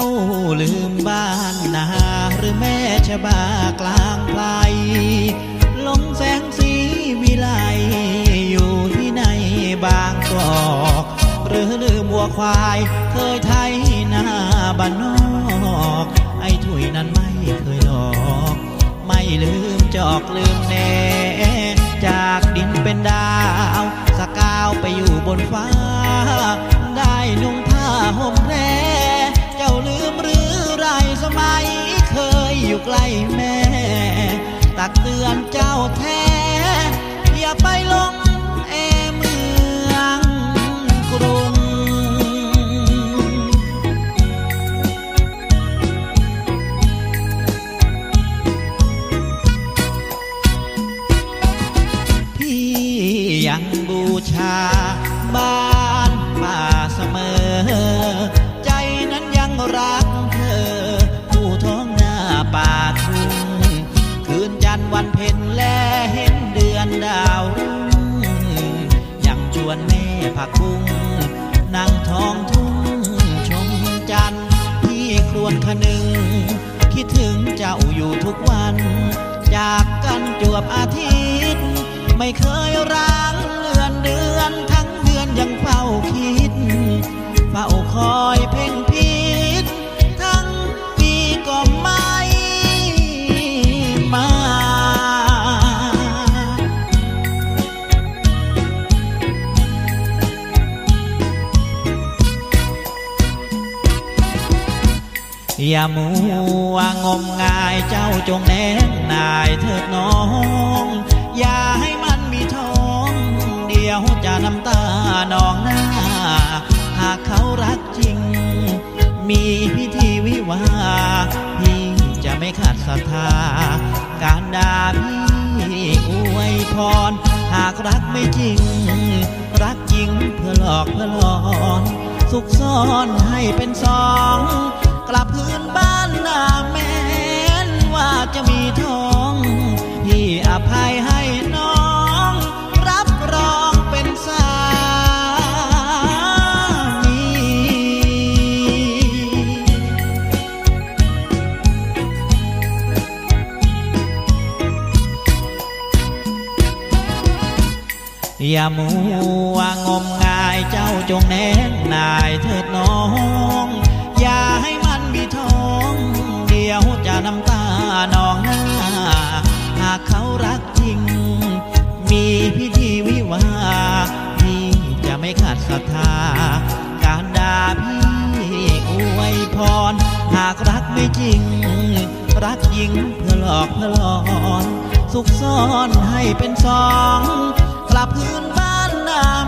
าลืมบ้านนาหรือแม่ชะบากลางไพรลงแสงสีวิไลอยู่ที่ในบางกอกหรือลืมวัวควายเคยไทยนาบ้านนอก ไอ้ถุยนั้นไม่เคยหลอก ไม่ลืมจอกลืมแน่จากดินเป็นดาว สกาวไปอยู่บนฟ้า อนเจ้าแท้อย่าไปลงแอเมืองกรุง พี่ยังบูชาบ้า วนแม่ผักบุ้งนั่งท้องทุ่งชมจันทร์พี่ครวนคนึง คิดถึงเจ้าอยู่ทุกวัน จากกันจวบอาทิตย์ ไม่เคยร้า อย่ามัวงมงายเจ้าจงแนงนายเถิดน้อง อย่าให้มันมีท้อง เดียวจะน้ำตานองหน้า หากเขารักจริง มีพิธีวิวาพี่จะไม่ขาดศรัทธา การด่าพี่อวยพร หากรักไม่จริง รักจริงเพื่อหลอกเพื่อหลอน สุขซ่อนให้เป็นสอง กลับพื้นบ้านหน้าแม้นว่าจะมีท้องพี่อภัยให้น้อง รับรองเป็นสามีอย่ามัวงมงายเจ้าจงแนงนายเถิดน้อง น้ำตานองหน้า หากเขารักจริง มีพิธีวิวาพี่จะไม่ขาดศรัทธา การด่าพี่อวยพร หากรักไม่จริง รักจริงเพื่อหลอกเพื่อหลอน สุขซ่อนให้เป็นสอง กลับพื้นบ้านน้าม